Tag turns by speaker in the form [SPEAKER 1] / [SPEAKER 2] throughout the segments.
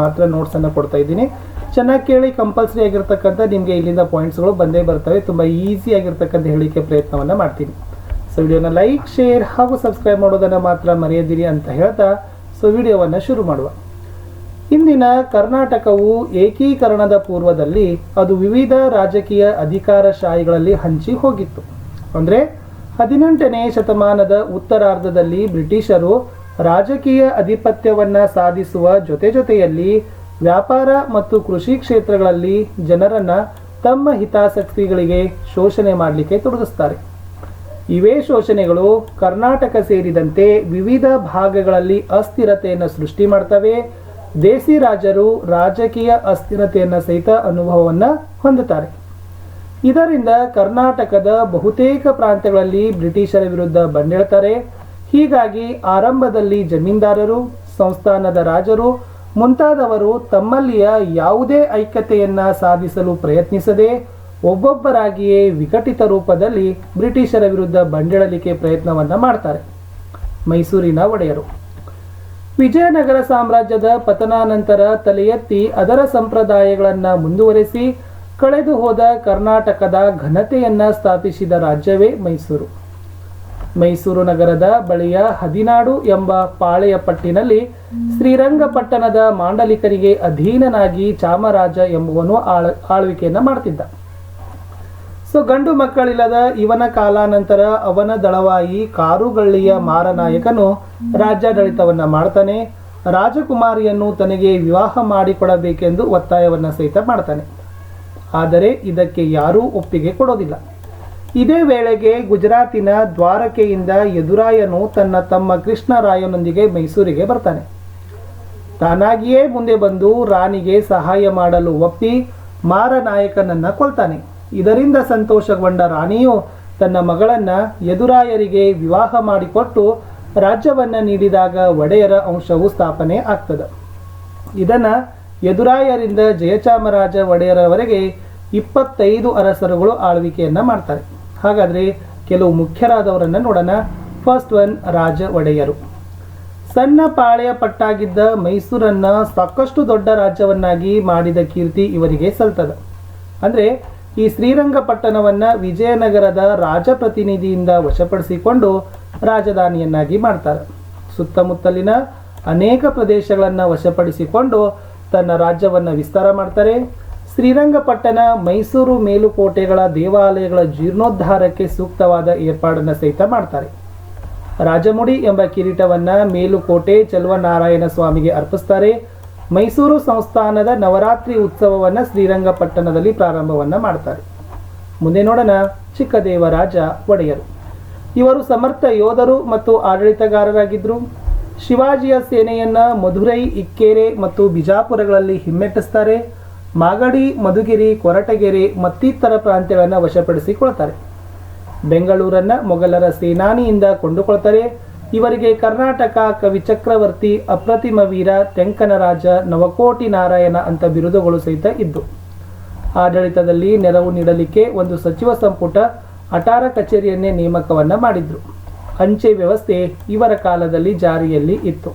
[SPEAKER 1] ಮಾತ್ರ ನೋಟ್ಸ್ ನೋಟ್ಸನ್ನು ಕೊಡ್ತಾ ಇದ್ದೀನಿ. ಚೆನ್ನಾಗಿ ಕೇಳಿ ಕಂಪಲ್ಸರಿ ಆಗಿರ್ತಕ್ಕಂಥ ನಿಮಗೆ ಇಲ್ಲಿಂದ ಪಾಯಿಂಟ್ಸ್ಗಳು ಬಂದೇ ಬರ್ತವೆ. ತುಂಬ ಈಸಿ ಆಗಿರ್ತಕ್ಕಂಥ ಹೇಳಿಕೆ ಪ್ರಯತ್ನವನ್ನು ಮಾಡ್ತೀನಿ. ಸೊ ವಿಡಿಯೋನ ಲೈಕ್ ಶೇರ್ ಹಾಗೂ ಸಬ್ಸ್ಕ್ರೈಬ್ ಮಾಡೋದನ್ನು ಮಾತ್ರ ಮರೆಯದಿರಿ ಅಂತ ಹೇಳ್ತಾ ಸೊ ವಿಡಿಯೋವನ್ನು ಶುರು ಮಾಡುವ. ಇಂದಿನ ಕರ್ನಾಟಕವು ಏಕೀಕರಣದ ಪೂರ್ವದಲ್ಲಿ ಅದು ವಿವಿಧ ರಾಜಕೀಯ ಅಧಿಕಾರಶಾಹಿಗಳಲ್ಲಿ ಹಂಚಿ ಹೋಗಿತ್ತು. ಅಂದರೆ ಹದಿನೆಂಟನೇ ಶತಮಾನದ ಉತ್ತರಾರ್ಧದಲ್ಲಿ ಬ್ರಿಟಿಷರು ರಾಜಕೀಯ ಅಧಿಪತ್ಯವನ್ನ ಸಾಧಿಸುವ ಜೊತೆ ಜೊತೆಯಲ್ಲಿ ವ್ಯಾಪಾರ ಮತ್ತು ಕೃಷಿ ಕ್ಷೇತ್ರಗಳಲ್ಲಿ ಜನರನ್ನು ತಮ್ಮ ಹಿತಾಸಕ್ತಿಗಳಿಗೆ ಶೋಷಣೆ ಮಾಡಲಿಕ್ಕೆ ತೊಡಗಿಸ್ತಾರೆ. ಇವೇ ಶೋಷಣೆಗಳು ಕರ್ನಾಟಕ ಸೇರಿದಂತೆ ವಿವಿಧ ಭಾಗಗಳಲ್ಲಿ ಅಸ್ಥಿರತೆಯನ್ನು ಸೃಷ್ಟಿ ಮಾಡ್ತವೆ. ದೇಸಿ ರಾಜರು ರಾಜಕೀಯ ಅಸ್ಥಿರತೆಯನ್ನು ಸಹಿತ ಅನುಭವವನ್ನು ಹೊಂದುತ್ತಾರೆ. ಇದರಿಂದ ಕರ್ನಾಟಕದ ಬಹುತೇಕ ಪ್ರಾಂತ್ಯಗಳಲ್ಲಿ ಬ್ರಿಟಿಷರ ವಿರುದ್ಧ ಬಂಡೇಳ್ತಾರೆ ಹೀಗಾಗಿ ಆರಂಭದಲ್ಲಿ ಜಮೀನ್ದಾರರು, ಸಂಸ್ಥಾನದ ರಾಜರು ಮುಂತಾದವರು ತಮ್ಮಲ್ಲಿಯ ಯಾವುದೇ ಐಕ್ಯತೆಯನ್ನು ಸಾಧಿಸಲು ಪ್ರಯತ್ನಿಸದೆ ಒಬ್ಬೊಬ್ಬರಾಗಿಯೇ ವಿಘಟಿತ ರೂಪದಲ್ಲಿ ಬ್ರಿಟಿಷರ ವಿರುದ್ಧ ಬಂಡೇಳಲಿಕ್ಕೆ ಪ್ರಯತ್ನವನ್ನು ಮಾಡ್ತಾರೆ. ಮೈಸೂರಿನ ಒಡೆಯರು. ವಿಜಯನಗರ ಸಾಮ್ರಾಜ್ಯದ ಪತನಾನಂತರ ತಲೆ ಎತ್ತಿ ಅದರ ಸಂಪ್ರದಾಯಗಳನ್ನು ಮುಂದುವರೆಸಿ ಕಳೆದು ಹೋದ ಕರ್ನಾಟಕದ ಘನತೆಯನ್ನು ಸ್ಥಾಪಿಸಿದ ರಾಜ್ಯವೇ ಮೈಸೂರು. ಮೈಸೂರು ನಗರದ ಬಳಿಯ ಹದಿನಾಡು ಎಂಬ ಪಾಳೆಯ ಪಟ್ಟಿನಲ್ಲಿ ಶ್ರೀರಂಗಪಟ್ಟಣದ ಮಾಂಡಲಿಕರಿಗೆ ಅಧೀನನಾಗಿ ಚಾಮರಾಜ ಎಂಬುವನು ಆಳ, ಆಳ್ವಿಕೆಯನ್ನು ಮಾಡ್ತಿದ್ದ. ಸೊ ಗಂಡು ಮಕ್ಕಳಿಲ್ಲದ ಇವನ ಕಾಲಾನಂತರ ಅವನ ದಳವಾಯಿ ಕಾರುಗಳ್ಳಿಯ ಮಾರನಾಯಕನು ರಾಜ್ಯಾಡಳಿತವನ್ನ ಮಾಡ್ತಾನೆ. ರಾಜಕುಮಾರಿಯನ್ನು ತನಗೆ ವಿವಾಹ ಮಾಡಿಕೊಡಬೇಕೆಂದು ಒತ್ತಾಯವನ್ನ ಸಹಿತ ಮಾಡ್ತಾನೆ. ಆದರೆ ಇದಕ್ಕೆ ಯಾರೂ ಒಪ್ಪಿಗೆ ಕೊಡೋದಿಲ್ಲ. ಇದೇ ವೇಳೆಗೆ ಗುಜರಾತಿನ ದ್ವಾರಕೆಯಿಂದ ಯದುರಾಯನು ತನ್ನ ತಮ್ಮ ಕೃಷ್ಣರಾಯನೊಂದಿಗೆ ಮೈಸೂರಿಗೆ ಬರ್ತಾನೆ. ತಾನಾಗಿಯೇ ಮುಂದೆ ಬಂದು ರಾಣಿಗೆ ಸಹಾಯ ಮಾಡಲು ಒಪ್ಪಿ ಮಾರನಾಯಕನನ್ನ ಕೊಲ್ತಾನೆ. ಇದರಿಂದ ಸಂತೋಷಗೊಂಡ ರಾಣಿಯು ತನ್ನ ಮಗಳನ್ನ ಯದುರಾಯರಿಗೆ ವಿವಾಹ ಮಾಡಿಕೊಟ್ಟು ರಾಜ್ಯವನ್ನ ನೀಡಿದಾಗ ಒಡೆಯರ ಅಂಶವು ಸ್ಥಾಪನೆ ಆಗ್ತದೆ. ಇದನ್ನು ಯದುರಾಯರಿಂದ ಜಯಚಾಮರಾಜ ಒಡೆಯರವರೆಗೆ ಇಪ್ಪತ್ತೈದು ಅರಸರುಗಳು ಆಳ್ವಿಕೆಯನ್ನ ಮಾಡ್ತಾರೆ. ಹಾಗಾದ್ರೆ ಕೆಲವು ಮುಖ್ಯರಾದವರನ್ನ ನೋಡೋಣ. ಫಸ್ಟ್ ಒನ್ ರಾಜ ಒಡೆಯರು ಸಣ್ಣ ಪಾಳೆಯ ಪಟ್ಟಾಗಿದ್ದ ಮೈಸೂರನ್ನು ಸಾಕಷ್ಟು ದೊಡ್ಡ ರಾಜ್ಯವನ್ನಾಗಿ ಮಾಡಿದ ಕೀರ್ತಿ ಇವರಿಗೆ ಸಲ್ತದ. ಅಂದ್ರೆ ಈ ಶ್ರೀರಂಗಪಟ್ಟಣವನ್ನ ವಿಜಯನಗರದ ರಾಜ ಪ್ರತಿನಿಧಿಯಿಂದ ವಶಪಡಿಸಿಕೊಂಡು ರಾಜಧಾನಿಯನ್ನಾಗಿ ಮಾಡ್ತಾರೆ. ಸುತ್ತಮುತ್ತಲಿನ ಅನೇಕ ಪ್ರದೇಶಗಳನ್ನು ವಶಪಡಿಸಿಕೊಂಡು ತನ್ನ ರಾಜ್ಯವನ್ನು ವಿಸ್ತಾರ ಮಾಡ್ತಾರೆ. ಶ್ರೀರಂಗಪಟ್ಟಣ, ಮೈಸೂರು ಮೇಲುಕೋಟೆಗಳ ದೇವಾಲಯಗಳ ಜೀರ್ಣೋದ್ಧಾರಕ್ಕೆ ಸೂಕ್ತವಾದ ಏರ್ಪಾಡನ್ನು ಸಹಿತ ಮಾಡ್ತಾರೆ. ರಾಜಮುಡಿ ಎಂಬ ಕಿರೀಟವನ್ನು ಮೇಲುಕೋಟೆ ಚಲುವನಾರಾಯಣ ಸ್ವಾಮಿಗೆ ಅರ್ಪಿಸ್ತಾರೆ. ಮೈಸೂರು ಸಂಸ್ಥಾನದ ನವರಾತ್ರಿ ಉತ್ಸವವನ್ನು ಶ್ರೀರಂಗಪಟ್ಟಣದಲ್ಲಿ ಪ್ರಾರಂಭವನ್ನ ಮಾಡ್ತಾರೆ. ಮುಂದೆ ನೋಡೋಣ ಚಿಕ್ಕದೇವರಾಜ ಒಡೆಯರು. ಇವರು ಸಮರ್ಥ ಯೋಧರು ಮತ್ತು ಆಡಳಿತಗಾರರಾಗಿದ್ದರು ಶಿವಾಜಿಯ ಸೇನೆಯನ್ನ ಮಧುರೈ, ಇಕ್ಕೇರೆ ಮತ್ತು ಬಿಜಾಪುರಗಳಲ್ಲಿ ಹಿಮ್ಮೆಟ್ಟಿಸ್ತಾರೆ. ಮಾಗಡಿ, ಮಧುಗಿರಿ, ಕೊರಟಗೆರೆ ಮತ್ತಿತರ ಪ್ರಾಂತ್ಯಗಳನ್ನು ವಶಪಡಿಸಿಕೊಳ್ತಾರೆ. ಬೆಂಗಳೂರನ್ನ ಮೊಘಲರ ಸೇನಾನಿಯಿಂದ ಕೊಂಡುಕೊಳ್ತಾರೆ. ಇವರಿಗೆ ಕರ್ನಾಟಕ ಕವಿ ಚಕ್ರವರ್ತಿ, ಅಪ್ರತಿಮ ವೀರ ತೆಂಕನರಾಜ ನವಕೋಟಿ ನಾರಾಯಣ ಅಂತ ಬಿರುದುಗಳು ಸಹಿತ ಇದ್ದು, ಆಡಳಿತದಲ್ಲಿ ನೆರವು ನೀಡಲಿಕ್ಕೆ ಒಂದು ಸಚಿವ ಸಂಪುಟ ಅಟಾರ ಕಚೇರಿಯನ್ನೇ ನೇಮಕವನ್ನು ಮಾಡಿದ್ರು. ಅಂಚೆ ವ್ಯವಸ್ಥೆ ಇವರ ಕಾಲದಲ್ಲಿ ಜಾರಿಯಲ್ಲಿ ಇತ್ತು.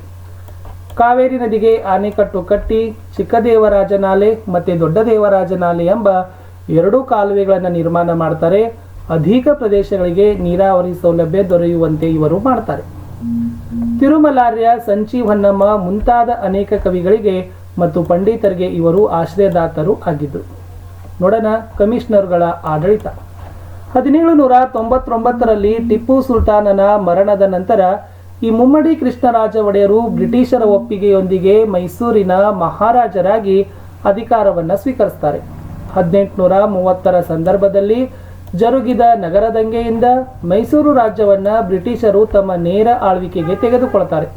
[SPEAKER 1] ಕಾವೇರಿ ನದಿಗೆ ಆನೆಕಟ್ಟು ಕಟ್ಟಿ ಚಿಕ್ಕದೇವರಾಜ ನಾಲೆ ಮತ್ತು ದೊಡ್ಡದೇವರಾಜ ನಾಲೆ ಎಂಬ ಎರಡೂ ಕಾಲುವೆಗಳನ್ನು ನಿರ್ಮಾಣ ಮಾಡ್ತಾರೆ. ಅಧಿಕ ಪ್ರದೇಶಗಳಿಗೆ ನೀರಾವರಿ ಸೌಲಭ್ಯ ದೊರೆಯುವಂತೆ ಇವರು ಮಾಡ್ತಾರೆ. ತಿರುಮಲಾರ್ಯ, ಸಂಚಿ ಹೊನ್ನಮ್ಮ ಮುಂತಾದ ಅನೇಕ ಕವಿಗಳಿಗೆ ಮತ್ತು ಪಂಡಿತರಿಗೆ ಇವರು ಆಶ್ರಯದಾತರು ಆಗಿದ್ದರು. ನೋಡೋಣ ಕಮಿಷನರ್ಗಳ ಆಡಳಿತ. ಹದಿನೇಳು ನೂರ ತೊಂಬತ್ತೊಂಬತ್ತರಲ್ಲಿ ಟಿಪ್ಪು ಸುಲ್ತಾನನ ಮರಣದ ನಂತರ ಈ ಮುಮ್ಮಡಿ ಕೃಷ್ಣರಾಜ ಒಡೆಯರು ಬ್ರಿಟಿಷರ ಒಪ್ಪಿಗೆಯೊಂದಿಗೆ ಮೈಸೂರಿನ ಮಹಾರಾಜರಾಗಿ ಅಧಿಕಾರವನ್ನು ಸ್ವೀಕರಿಸ್ತಾರೆ. ಹದಿನೆಂಟುನೂರ ಮೂವತ್ತರ ಸಂದರ್ಭದಲ್ಲಿ ಜರುಗಿದ ನಗರ ದಂಗೆಯಿಂದ ಮೈಸೂರು ರಾಜ್ಯವನ್ನ ಬ್ರಿಟಿಷರು ತಮ್ಮ ನೇರ ಆಳ್ವಿಕೆಗೆ ತೆಗೆದುಕೊಳ್ತಾರೆ.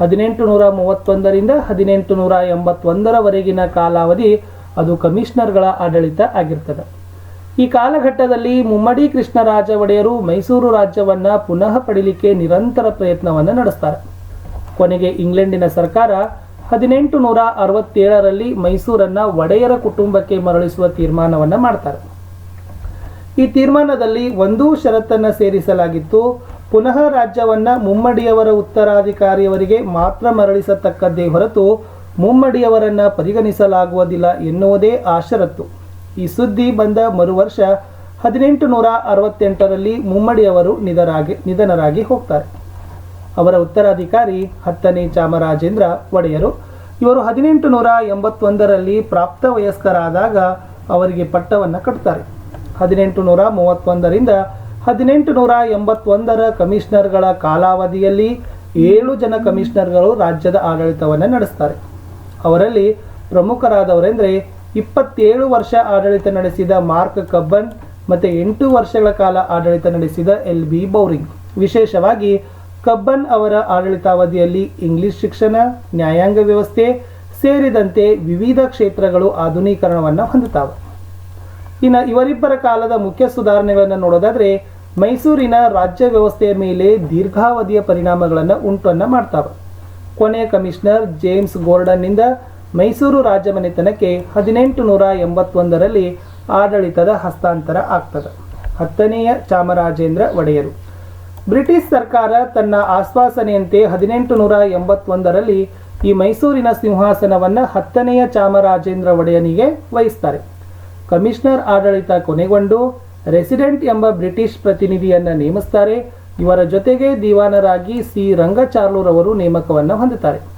[SPEAKER 1] ಹದಿನೆಂಟು ನೂರ ಮೂವತ್ತೊಂದರಿಂದ ಹದಿನೆಂಟು ನೂರ ಎಂಬತ್ತೊಂದರವರೆಗಿನ ಕಾಲಾವಧಿ ಅದು ಕಮಿಷನರ್ಗಳ ಆಡಳಿತ ಆಗಿರ್ತದೆ. ಈ ಕಾಲಘಟ್ಟದಲ್ಲಿ ಮುಮ್ಮಡಿ ಕೃಷ್ಣರಾಜ ಒಡೆಯರು ಮೈಸೂರು ರಾಜ್ಯವನ್ನ ಪುನಃ ಪಡಿಲಿಕ್ಕೆ ನಿರಂತರ ಪ್ರಯತ್ನವನ್ನು ನಡೆಸ್ತಾರೆ. ಕೊನೆಗೆ ಇಂಗ್ಲೆಂಡಿನ ಸರ್ಕಾರ ಹದಿನೆಂಟು ನೂರ ಅರವತ್ತೇಳರಲ್ಲಿ ಮೈಸೂರನ್ನ ಒಡೆಯರ ಕುಟುಂಬಕ್ಕೆ ಮರಳಿಸುವ ತೀರ್ಮಾನವನ್ನು ಮಾಡ್ತಾರೆ. ಈ ತೀರ್ಮಾನದಲ್ಲಿ ಒಂದೂ ಷರತ್ತನ್ನು ಸೇರಿಸಲಾಗಿತ್ತು. ಪುನಃ ರಾಜ್ಯವನ್ನ ಮುಮ್ಮಡಿಯವರ ಉತ್ತರಾಧಿಕಾರಿಯವರಿಗೆ ಮಾತ್ರ ಮರಳಿಸತಕ್ಕದ್ದೇ ಹೊರತು ಮುಮ್ಮಡಿಯವರನ್ನ ಪರಿಗಣಿಸಲಾಗುವುದಿಲ್ಲ ಎನ್ನುವುದೇ ಆ ಷರತ್ತು. ಈ ಸುದ್ದಿ ಬಂದ ಮರುವರ್ಷ ಹದಿನೆಂಟು ನೂರ ಅರವತ್ತೆಂಟರಲ್ಲಿ ಮುಮ್ಮಡಿಯವರು ನಿಧರಾಗಿ, ನಿಧನರಾಗಿ ಹೋಗ್ತಾರೆ. ಅವರ ಉತ್ತರಾಧಿಕಾರಿ ಹತ್ತನೇ ಚಾಮರಾಜೇಂದ್ರ ಒಡೆಯರು. ಇವರು ಹದಿನೆಂಟು ನೂರ ಎಂಬತ್ತೊಂದರಲ್ಲಿ ಪ್ರಾಪ್ತ ವಯಸ್ಕರಾದಾಗ ಅವರಿಗೆ ಪಟ್ಟವನ್ನು ಕಟ್ತಾರೆ. ಹದಿನೆಂಟು ನೂರ ಮೂವತ್ತೊಂದರಿಂದ ಹದಿನೆಂಟು ನೂರ ಎಂಬತ್ತೊಂದರ ಕಮಿಷನರ್ಗಳ ಕಾಲಾವಧಿಯಲ್ಲಿ ಏಳು ಜನ ಕಮಿಷನರ್ಗಳು ರಾಜ್ಯದ ಆಡಳಿತವನ್ನು ನಡೆಸ್ತಾರೆ. ಅವರಲ್ಲಿ ಪ್ರಮುಖರಾದವರೆಂದರೆ ಇಪ್ಪತ್ತೇಳು ವರ್ಷ ಆಡಳಿತ ನಡೆಸಿದ ಮಾರ್ಕ್ ಕಬ್ಬನ್ ಮತ್ತು ಎಂಟು ವರ್ಷಗಳ ಕಾಲ ಆಡಳಿತ ನಡೆಸಿದ ಎಲ್ ಬಿ ಬೌರಿಂಗ್. ವಿಶೇಷವಾಗಿ, ಕಬ್ಬನ್ ಅವರ ಆಡಳಿತಾವಧಿಯಲ್ಲಿ ಇಂಗ್ಲಿಷ್ ಶಿಕ್ಷಣ, ನ್ಯಾಯಾಂಗ ವ್ಯವಸ್ಥೆ ಸೇರಿದಂತೆ ವಿವಿಧ ಕ್ಷೇತ್ರಗಳು ಆಧುನೀಕರಣವನ್ನು ಹೊಂದುತ್ತವೆ. ಇನ್ನು ಇವರಿಬ್ಬರ ಕಾಲದ ಮುಖ್ಯ ಸುಧಾರಣೆಗಳನ್ನು ನೋಡೋದಾದರೆ, ಮೈಸೂರಿನ ರಾಜ್ಯ ವ್ಯವಸ್ಥೆಯ ಮೇಲೆ ದೀರ್ಘಾವಧಿಯ ಪರಿಣಾಮಗಳನ್ನು ಉಂಟನ್ನು ಮಾಡ್ತಾವೆ. ಕೊನೆಯ ಕಮಿಷನರ್ ಜೇಮ್ಸ್ ಗೋರ್ಡನ್ನಿಂದ ಮೈಸೂರು ರಾಜಮನೆತನಕ್ಕೆ ಹದಿನೆಂಟು ನೂರ ಎಂಬತ್ತೊಂದರಲ್ಲಿ ಆಡಳಿತದ ಹಸ್ತಾಂತರ ಆಗ್ತದೆ. ಹತ್ತನೆಯ ಚಾಮರಾಜೇಂದ್ರ ಒಡೆಯರು. ಬ್ರಿಟಿಷ್ ಸರ್ಕಾರ ತನ್ನ ಆಶ್ವಾಸನೆಯಂತೆ ಹದಿನೆಂಟು ನೂರ ಎಂಬತ್ತೊಂದರಲ್ಲಿ ಈ ಮೈಸೂರಿನ ಸಿಂಹಾಸನವನ್ನು ಹತ್ತನೆಯ ಚಾಮರಾಜೇಂದ್ರ ಒಡೆಯನಿಗೆ ವಹಿಸ್ತಾರೆ. ಕಮಿಷನರ್ ಆಡಳಿತ ಕೊನೆಗೊಂಡು ರೆಸಿಡೆಂಟ್ ಎಂಬ ಬ್ರಿಟಿಷ್ ಪ್ರತಿನಿಧಿಯನ್ನು ನೇಮಿಸ್ತಾರೆ. ಇವರ ಜೊತೆಗೆ ದಿವಾನರಾಗಿ ಸಿ ರಂಗಚಾರ್ಲೂರವರು ನೇಮಕವನ್ನು ಹೊಂದುತ್ತಾರೆ.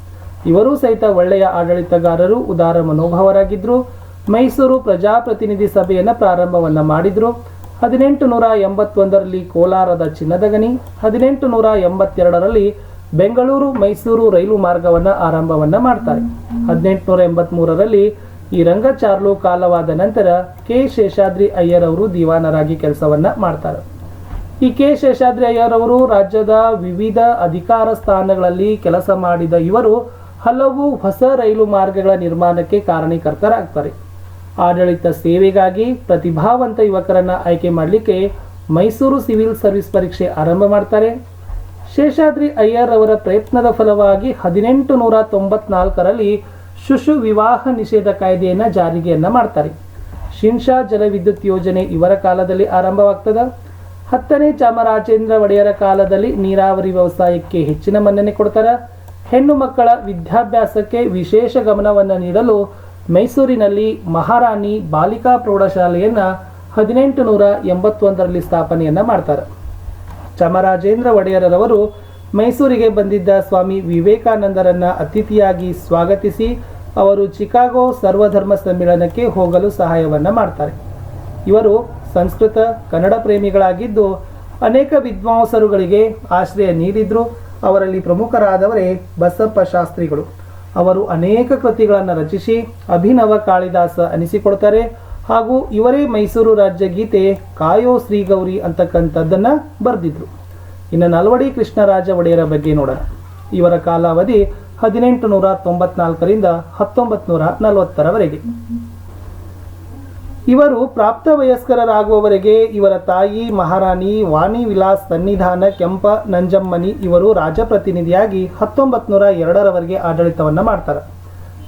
[SPEAKER 1] ಇವರು ಸಹಿತ ಒಳ್ಳೆಯ ಆಡಳಿತಗಾರರು, ಉದಾರ ಮನೋಭಾವರಾಗಿದ್ದರು ಮೈಸೂರು ಪ್ರಜಾಪ್ರತಿನಿಧಿ ಸಭೆಯನ್ನು ಪ್ರಾರಂಭವನ್ನು ಮಾಡಿದರು. ಹದಿನೆಂಟು ನೂರ ಎಂಬತ್ತೊಂದರಲ್ಲಿ ಕೋಲಾರದ ಚಿನ್ನದ ಗಣಿ ಹದಿನೆಂಟು ನೂರ ಎಂಬತ್ತೆರಡರಲ್ಲಿ ಬೆಂಗಳೂರು ಮೈಸೂರು ರೈಲು ಮಾರ್ಗವನ್ನು ಆರಂಭವನ್ನು ಮಾಡ್ತಾರೆ. ಹದಿನೆಂಟು ನೂರ ಎಂಬತ್ಮೂರರಲ್ಲಿ ಈ ರಂಗಚಾರ್ಲು ಕಾಲವಾದ ನಂತರ ಕೆ ಶೇಷಾದ್ರಿ ಅಯ್ಯರ್ ಅವರು ದಿವಾನರಾಗಿ ಕೆಲಸವನ್ನ ಮಾಡ್ತಾರೆ. ಈ ಕೆ ಶೇಷಾದ್ರಿ ಅಯ್ಯರ್ ಅವರು ರಾಜ್ಯದ ವಿವಿಧ ಅಧಿಕಾರ ಸ್ಥಾನಗಳಲ್ಲಿ ಕೆಲಸ ಮಾಡಿದ ಇವರು ಹಲವು ಹೊಸ ರೈಲು ಮಾರ್ಗಗಳ ನಿರ್ಮಾಣಕ್ಕೆ ಕಾರಣೀಕರ್ತರಾಗ್ತಾರೆ ಆಡಳಿತ ಸೇವೆಗಾಗಿ ಪ್ರತಿಭಾವಂತ ಯುವಕರನ್ನ ಆಯ್ಕೆ ಮಾಡಲಿಕ್ಕೆ ಮೈಸೂರು ಸಿವಿಲ್ ಸರ್ವಿಸ್ ಪರೀಕ್ಷೆ ಆರಂಭ ಮಾಡ್ತಾರೆ. ಶೇಷಾದ್ರಿ ಅಯ್ಯರ್ ಅವರ ಪ್ರಯತ್ನದ ಫಲವಾಗಿ ಹದಿನೆಂಟು ನೂರ ತೊಂಬತ್ನಾಲ್ಕರಲ್ಲಿ ಶಿಶು ವಿವಾಹ ನಿಷೇಧ ಕಾಯ್ದೆಯನ್ನು ಜಾರಿಗೆಯನ್ನ ಮಾಡ್ತಾರೆ. ಶಿನ್ಶಾ ಜಲವಿದ್ಯುತ್ ಯೋಜನೆ ಇವರ ಕಾಲದಲ್ಲಿ ಆರಂಭವಾಗ್ತದೆ. ಹತ್ತನೇ ಚಾಮರಾಜೇಂದ್ರ ಒಡೆಯರ ಕಾಲದಲ್ಲಿ ನೀರಾವರಿ ವ್ಯವಸಾಯಕ್ಕೆ ಹೆಚ್ಚಿನ ಮನ್ನಣೆ ಕೊಡ್ತಾರೆ. ಹೆಣ್ಣು ಮಕ್ಕಳ ವಿದ್ಯಾಭ್ಯಾಸಕ್ಕೆ ವಿಶೇಷ ಗಮನವನ್ನು ನೀಡಲು ಮೈಸೂರಿನಲ್ಲಿ ಮಹಾರಾಣಿ ಬಾಲಿಕಾ ಪ್ರೌಢಶಾಲೆಯನ್ನು ಹದಿನೆಂಟು ನೂರ ಎಂಬತ್ತೊಂದರಲ್ಲಿ ಸ್ಥಾಪನೆಯನ್ನ ಮಾಡ್ತಾರೆ. ಚಾಮರಾಜೇಂದ್ರ ಒಡೆಯರವರು ಮೈಸೂರಿಗೆ ಬಂದಿದ್ದ ಸ್ವಾಮಿ ವಿವೇಕಾನಂದರನ್ನ ಅತಿಥಿಯಾಗಿ ಸ್ವಾಗತಿಸಿ ಅವರು ಚಿಕಾಗೋ ಸರ್ವಧರ್ಮ ಸಮ್ಮೇಳನಕ್ಕೆ ಹೋಗಲು ಸಹಾಯವನ್ನ ಮಾಡ್ತಾರೆ. ಇವರು ಸಂಸ್ಕೃತ, ಕನ್ನಡ ಪ್ರೇಮಿಗಳಾಗಿದ್ದು ಅನೇಕ ವಿದ್ವಾಂಸರುಗಳಿಗೆ ಆಶ್ರಯ ನೀಡಿದ್ರು. ಅವರಲ್ಲಿ ಪ್ರಮುಖರಾದವರೇ ಬಸಪ್ಪ ಶಾಸ್ತ್ರಿಗಳು. ಅವರು ಅನೇಕ ಕೃತಿಗಳನ್ನು ರಚಿಸಿ ಅಭಿನವ ಕಾಳಿದಾಸ ಅನಿಸಿಕೊಡ್ತಾರೆ ಹಾಗೂ ಇವರೇ ಮೈಸೂರು ರಾಜ್ಯ ಗೀತೆ ಕಾಯೋ ಶ್ರೀಗೌರಿ ಅಂತಕ್ಕಂಥದ್ದನ್ನು ಬರೆದಿದ್ರು. ಇನ್ನು ನಲ್ವಡಿ ಕೃಷ್ಣರಾಜ ಒಡೆಯರ ಬಗ್ಗೆ ನೋಡೋಣ. ಇವರ ಕಾಲಾವಧಿ ಹದಿನೆಂಟು ನೂರ ತೊಂಬತ್ನಾಲ್ಕರಿಂದ ಹತ್ತೊಂಬತ್ತು ನೂರ ನಲವತ್ತರವರೆಗೆ. ಇವರು ಪ್ರಾಪ್ತ ವಯಸ್ಕರಾಗುವವರೆಗೆ ಇವರ ತಾಯಿ ಮಹಾರಾಣಿ ವಾಣಿ ವಿಲಾಸ್ ಸನ್ನಿಧಾನ ಕೆಂಪ ನಂಜಮ್ಮನಿ ಇವರು ರಾಜಪ್ರತಿನಿಧಿಯಾಗಿ ಹತ್ತೊಂಬತ್ತು ನೂರ ಎರಡರವರೆಗೆ ಆಡಳಿತವನ್ನು ಮಾಡ್ತಾರೆ.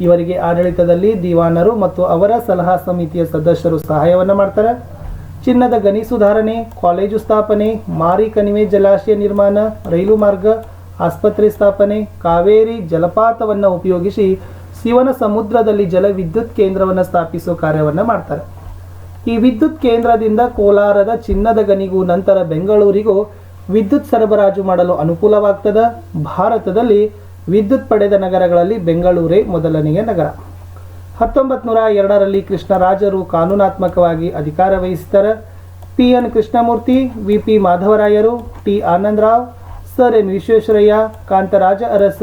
[SPEAKER 1] ಇವರಿಗೆ ಆಡಳಿತದಲ್ಲಿ ದಿವಾನರು ಮತ್ತು ಅವರ ಸಲಹಾ ಸಮಿತಿಯ ಸದಸ್ಯರು ಸಹಾಯವನ್ನು ಮಾಡ್ತಾರೆ. ಚಿನ್ನದ ಗಣಿ ಸುಧಾರಣೆ, ಕಾಲೇಜು ಸ್ಥಾಪನೆ, ಮಾರಿ ಕಣಿವೆ ಜಲಾಶಯ ನಿರ್ಮಾಣ, ರೈಲು ಮಾರ್ಗ, ಆಸ್ಪತ್ರೆ ಸ್ಥಾಪನೆ, ಕಾವೇರಿ ಜಲಪಾತವನ್ನು ಉಪಯೋಗಿಸಿ ಶಿವನ ಸಮುದ್ರದಲ್ಲಿ ಜಲವಿದ್ಯುತ್ ಕೇಂದ್ರವನ್ನು ಸ್ಥಾಪಿಸುವ ಕಾರ್ಯವನ್ನು ಮಾಡ್ತಾರೆ. ಈ ವಿದ್ಯುತ್ ಕೇಂದ್ರದಿಂದ ಕೋಲಾರದ ಚಿನ್ನದ ಗಣಿಗೂ ನಂತರ ಬೆಂಗಳೂರಿಗೂ ವಿದ್ಯುತ್ ಸರಬರಾಜು ಮಾಡಲು ಅನುಕೂಲವಾಗ್ತದೆ? ಭಾರತದಲ್ಲಿ ವಿದ್ಯುತ್ ಪಡೆದ ನಗರಗಳಲ್ಲಿ ಬೆಂಗಳೂರೇ ಮೊದಲನೆಯ ನಗರ. ಹತ್ತೊಂಬತ್ತು ನೂರ ಎರಡರಲ್ಲಿ ಕೃಷ್ಣರಾಜರು ಕಾನೂನಾತ್ಮಕವಾಗಿ ಅಧಿಕಾರ ವಹಿಸಿದ್ದಾರೆ. P. N. Krishnamurthy, V. P. ಮಾಧವರಾಯರು, T. Anandrao, sir N. Visvesvaraya, Kantaraja Arasa,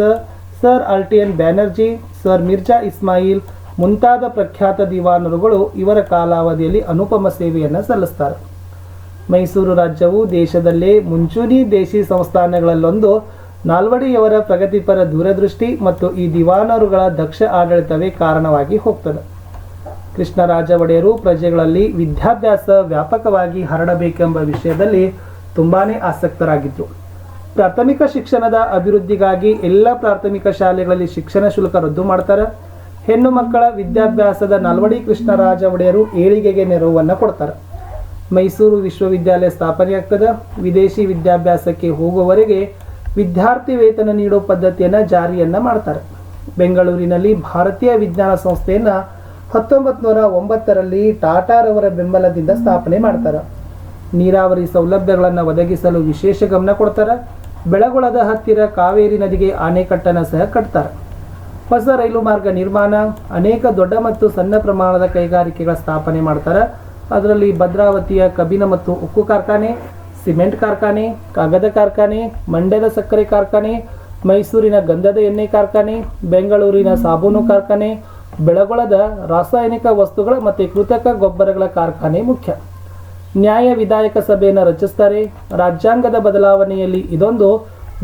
[SPEAKER 1] sir Albion Banerjee, sir Mirza Ismail ಮುಂತಾದ ಪ್ರಖ್ಯಾತ ದಿವಾನರುಗಳು ಇವರ ಕಾಲಾವಧಿಯಲ್ಲಿ ಅನುಪಮ ಸೇವೆಯನ್ನು ಸಲ್ಲಿಸ್ತಾರೆ. ಮೈಸೂರು ರಾಜ್ಯವು ದೇಶದಲ್ಲೇ ಮುಂಚೂಣಿ ದೇಶಿ ಸಂಸ್ಥಾನಗಳಲ್ಲೊಂದು. ನಾಲ್ವಡಿಯವರ ಪ್ರಗತಿಪರ ದೂರದೃಷ್ಟಿ ಮತ್ತು ಈ ದಿವಾನರುಗಳ ದಕ್ಷ ಆಡಳಿತವೇ ಕಾರಣವಾಗಿ ಹೋಗ್ತದೆ. ಕೃಷ್ಣರಾಜ ಒಡೆಯರು ಪ್ರಜೆಗಳಲ್ಲಿ ವಿದ್ಯಾಭ್ಯಾಸ ವ್ಯಾಪಕವಾಗಿ ಹರಡಬೇಕೆಂಬ ವಿಷಯದಲ್ಲಿ ತುಂಬಾ ಆಸಕ್ತರಾಗಿದ್ದರು ಪ್ರಾಥಮಿಕ ಶಿಕ್ಷಣದ ಅಭಿವೃದ್ಧಿಗಾಗಿ ಎಲ್ಲ ಪ್ರಾಥಮಿಕ ಶಾಲೆಗಳಲ್ಲಿ ಶಿಕ್ಷಣ ಶುಲ್ಕ ರದ್ದು ಮಾಡ್ತಾರೆ. ಹೆಣ್ಣು ಮಕ್ಕಳ ವಿದ್ಯಾಭ್ಯಾಸದ ನಲ್ವಡಿ ಕೃಷ್ಣರಾಜ ಒಡೆಯರು ಏಳಿಗೆಗೆ ನೆರವನ್ನು ಕೊಡ್ತಾರೆ. ಮೈಸೂರು ವಿಶ್ವವಿದ್ಯಾಲಯ ಸ್ಥಾಪನೆಯಾಗ್ತದೆ ವಿದೇಶಿ ವಿದ್ಯಾಭ್ಯಾಸಕ್ಕೆ ಹೋಗುವವರೆಗೆ ವಿದ್ಯಾರ್ಥಿ ವೇತನ ನೀಡೋ ಪದ್ಧತಿಯನ್ನು ಜಾರಿಯನ್ನು ಮಾಡ್ತಾರೆ. ಬೆಂಗಳೂರಿನಲ್ಲಿ ಭಾರತೀಯ ವಿಜ್ಞಾನ ಸಂಸ್ಥೆಯನ್ನು ಹತ್ತೊಂಬತ್ತು ನೂರ ಒಂಬತ್ತರಲ್ಲಿ ಟಾಟಾರವರ ಬೆಂಬಲದಿಂದ ಸ್ಥಾಪನೆ ಮಾಡ್ತಾರೆ. ನೀರಾವರಿ ಸೌಲಭ್ಯಗಳನ್ನು ಒದಗಿಸಲು ವಿಶೇಷ ಗಮನ ಕೊಡ್ತಾರೆ. ಬೆಳಗೊಳದ ಹತ್ತಿರ ಕಾವೇರಿ ನದಿಗೆ ಆಣೆಕಟ್ಟನ್ನು ಸಹ ಕಟ್ತಾರೆ. ಹೊಸ ರೈಲು ಮಾರ್ಗ ನಿರ್ಮಾಣ, ಅನೇಕ ದೊಡ್ಡ ಮತ್ತು ಸಣ್ಣ ಪ್ರಮಾಣದ ಕೈಗಾರಿಕೆಗಳ ಸ್ಥಾಪನೆ ಮಾಡ್ತಾರೆ. ಅದರಲ್ಲಿ ಭದ್ರಾವತಿಯ ಕಬ್ಬಿನ ಮತ್ತು ಉಕ್ಕು ಕಾರ್ಖಾನೆ, ಸಿಮೆಂಟ್ ಕಾರ್ಖಾನೆ, ಕಾಗದ ಕಾರ್ಖಾನೆ, ಮಂಡ್ಯದ ಸಕ್ಕರೆ ಕಾರ್ಖಾನೆ, ಮೈಸೂರಿನ ಗಂಧದ ಎಣ್ಣೆ ಕಾರ್ಖಾನೆ, ಬೆಂಗಳೂರಿನ ಸಾಬೂನು ಕಾರ್ಖಾನೆ, ಬೆಳಗೊಳದ ರಾಸಾಯನಿಕ ವಸ್ತುಗಳ ಮತ್ತು ಕೃತಕ ಗೊಬ್ಬರಗಳ ಕಾರ್ಖಾನೆ ಮುಖ್ಯ. ನ್ಯಾಯ ವಿಧಾಯಕ ಸಭೆಯನ್ನು ರಚಿಸ್ತಾರೆ. ರಾಜ್ಯಾಂಗದ ಬದಲಾವಣೆಯಲ್ಲಿ ಇದೊಂದು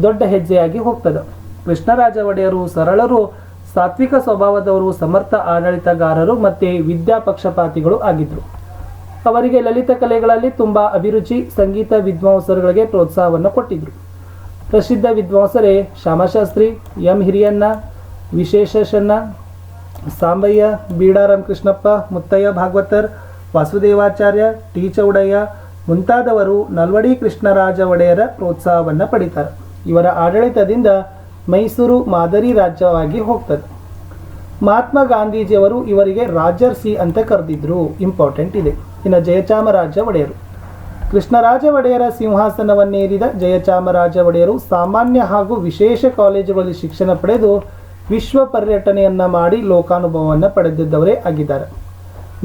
[SPEAKER 1] ದೊಡ್ಡ ಹೆಜ್ಜೆಯಾಗಿ ಹೋಗ್ತದೆ. ಕೃಷ್ಣರಾಜ ಒಡೆಯರು, ಸರಳರು ಸಾತ್ವಿಕ ಸ್ವಭಾವದವರು ಸಮರ್ಥ ಆಡಳಿತಗಾರರು ಮತ್ತು ವಿದ್ಯಾಪಕ್ಷಪಾತಿಗಳು ಆಗಿದ್ದರು ಅವರಿಗೆ ಲಲಿತ ಕಲೆಗಳಲ್ಲಿ ತುಂಬ ಅಭಿರುಚಿ, ಸಂಗೀತ ವಿದ್ವಾಂಸರುಗಳಿಗೆ ಪ್ರೋತ್ಸಾಹವನ್ನು ಕೊಟ್ಟಿದ್ದರು ಪ್ರಸಿದ್ಧ ವಿದ್ವಾಂಸರೇ ಶ್ಯಾಮಶಾಸ್ತ್ರಿ, ಎಂ ಹಿರಿಯಣ್ಣ ವಿಶೇಷಣ್ಣ ಸಾಂಬಯ್ಯ, ಬೀಡಾರಾಮ್ ಕೃಷ್ಣಪ್ಪ, ಮುತ್ತಯ್ಯ ಭಾಗವತರ್, ವಾಸುದೇವಾಚಾರ್ಯ, ಟಿ ಚೌಡಯ್ಯ ಮುಂತಾದವರು ನಲ್ವಡಿ ಕೃಷ್ಣರಾಜ ಒಡೆಯರ ಪ್ರೋತ್ಸಾಹವನ್ನು ಪಡಿತಾರೆ. ಇವರ ಆಡಳಿತದಿಂದ ಮೈಸೂರು ಮಾದರಿ ರಾಜ್ಯವಾಗಿ ಹೋಗ್ತದೆ. ಮಹಾತ್ಮ ಗಾಂಧೀಜಿಯವರು ಇವರಿಗೆ ರಾಜರ್ ಸಿ ಅಂತ ಕರೆದಿದ್ರು. ಇಂಪಾರ್ಟೆಂಟ್ ಇದೆ. ಇನ್ನು ಜಯಚಾಮರಾಜ ಒಡೆಯರು. ಕೃಷ್ಣರಾಜ ಒಡೆಯರ ಸಿಂಹಾಸನವನ್ನೇರಿದ ಜಯಚಾಮರಾಜ ಒಡೆಯರು ಸಾಮಾನ್ಯ ಹಾಗೂ ವಿಶೇಷ ಕಾಲೇಜುಗಳಲ್ಲಿ ಶಿಕ್ಷಣ ಪಡೆದು ವಿಶ್ವ ಪರ್ಯಟನೆಯನ್ನು ಮಾಡಿ ಲೋಕಾನುಭವವನ್ನು ಪಡೆದಿದ್ದವರೇ ಆಗಿದ್ದಾರೆ.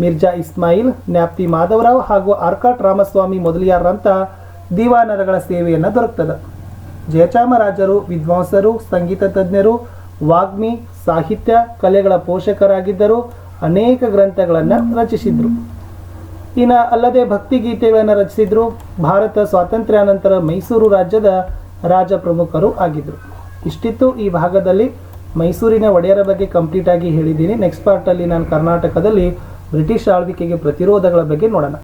[SPEAKER 1] ಮಿರ್ಜಾ ಇಸ್ಮಾಯಿಲ್, ನ್ಯಾಪ್ತಿ ಮಾಧವರಾವ್ ಹಾಗೂ ಆರ್ಕಾಟ್ ರಾಮಸ್ವಾಮಿ ಮೊದಲಿಯಾರಂಥ ದಿವಾನರಗಳ ಸೇವೆಯನ್ನು ದೊರಕ್ತದೆ. ಜಯಚಾಮರಾಜರು, ವಿದ್ವಾಂಸರು, ಸಂಗೀತ ತಜ್ಞರು, ವಾಗ್ಮಿ, ಸಾಹಿತ್ಯ ಕಲೆಗಳ ಪೋಷಕರಾಗಿದ್ದರು. ಅನೇಕ ಗ್ರಂಥಗಳನ್ನು ರಚಿಸಿದರು. ಇನ್ನು ಅಲ್ಲದೆ ಭಕ್ತಿಗೀತೆಗಳನ್ನು ರಚಿಸಿದರು. ಭಾರತ ಸ್ವಾತಂತ್ರ್ಯಾನಂತರ ಮೈಸೂರು ರಾಜ್ಯದ ರಾಜ ಪ್ರಮುಖರು ಆಗಿದ್ದರು ಇಷ್ಟಿತ್ತು ಈ ಭಾಗದಲ್ಲಿ. ಮೈಸೂರಿನ ಒಡೆಯರ ಬಗ್ಗೆ ಕಂಪ್ಲೀಟ್ ಆಗಿ ಹೇಳಿದ್ದೀನಿ. ನೆಕ್ಸ್ಟ್ ಪಾರ್ಟಲ್ಲಿ ನಾನು ಕರ್ನಾಟಕದಲ್ಲಿ ಬ್ರಿಟಿಷ್ ಆಳ್ವಿಕೆಗೆ ಪ್ರತಿರೋಧಗಳ ಬಗ್ಗೆ ನೋಡೋಣ.